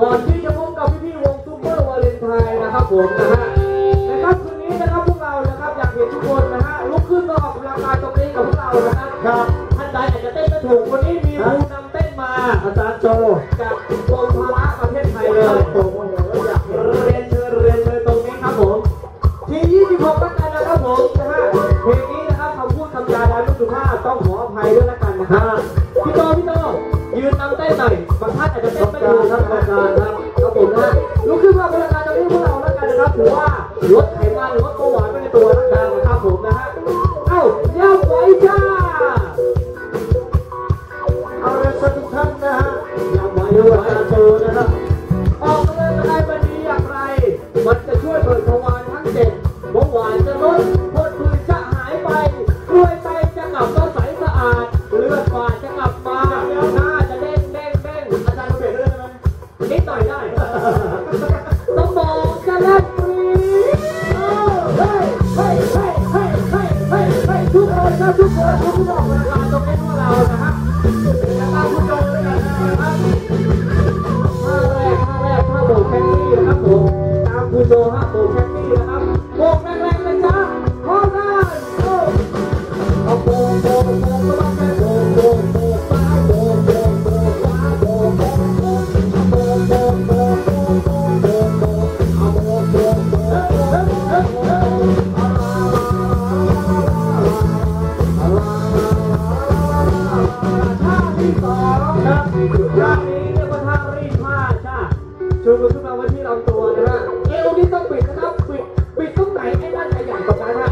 ก่อนที่จะพบกับพี่ๆวงซูเปอร์วาเลนไทน์นะครับผมนะฮะนะครับคืนนี้นะครับพวกเรานะครับอยากเห็นทุกคนนะฮะลุกขึ้นมาออกกำลังกายตรงนี้กับพวกเรานะครับครับท่านใดอยากจะเต้นไม่ถูกวันนี้มีผู้นำเต้นมาอาจารย์โจกับกรมพละประเทศไทยเลยผมอยากเรียนเชิญเรียนเชิตรงนี้ครับผมที26ตั้งแต่นะครับผมนะฮะเพลงนี้นะครับคำพูดคำจาใดไม่สุภาพต้องขออภัยด้วยละกันนะฮะพี่โตพี่โตยืนนำเต้นหน่อยบางท่านอาจจะเต้น ดูกลขึ้นมาพนักานตรนี้พวกเราล้กันนะครับถือว่าลดไขมันลดเบาหวานไปในตัวร่างกายนะครับผมนะฮะ ทุกคนทุกคนตรงนี้พวกเรานะครับตามผู้ชมด้วยกันนะครับ ดูมันขึ้นมาไว้ที่ลำตัวนะฮะเอวนี่ต้องปิดนะครับปิดปิดตรงไหนให้มันใหญ่ๆกว่านั้นฮะ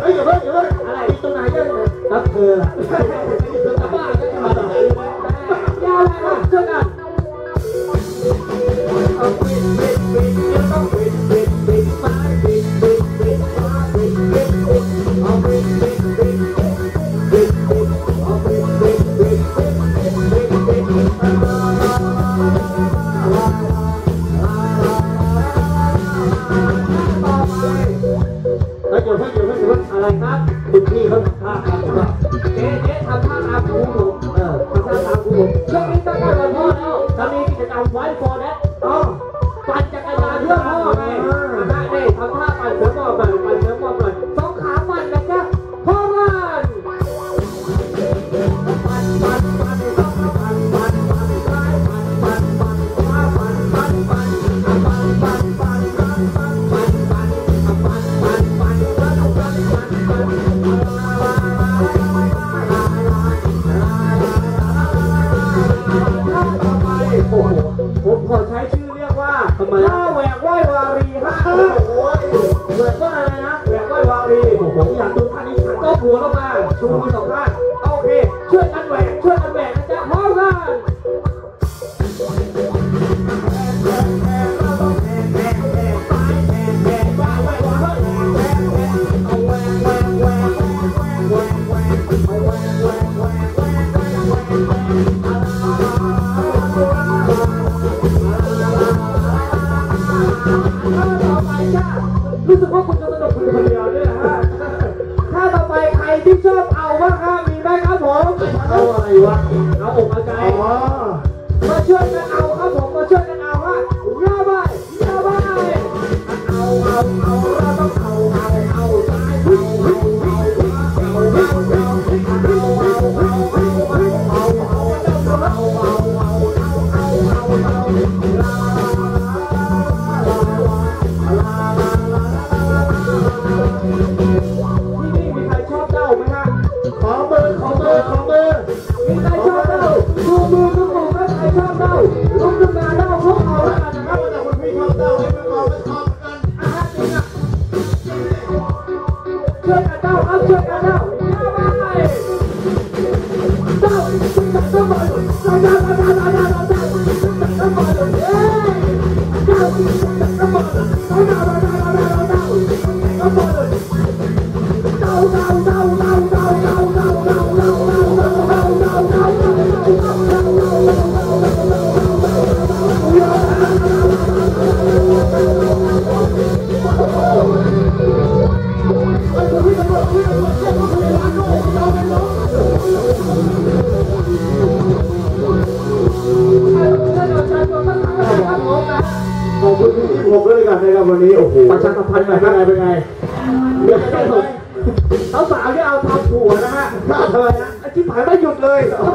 เฮ้ยอย่าเพิ่งอย่าเพิ่งอะไรปิดตรงไหนเนี่ยนักเธอล่ะ ชูมือสองข้างโอเค เชื่อกันแหวกเชื่อกันแหวกนะจ๊ะฮ้อมกันรู้สึกว่าคุณจะสนุกคนเดียว ที่ชอบเอาว่าข้ามีไหมครับผมเอาอะไรวะ เอาอกเอาใจ đâu đâu đâu đâu ท่านประชาชนทั้งหลคุณที่สิบหกแล้วกันนะครับวันนี้โอ้โหประชาสัมพันธ์หน่อยคเป็รันบไงเป็นไงเดี๋ยวจะส่งสาวๆที่เอาทำผัวนะฮะทำไมนะอาชีพหายไม่หยุดเลย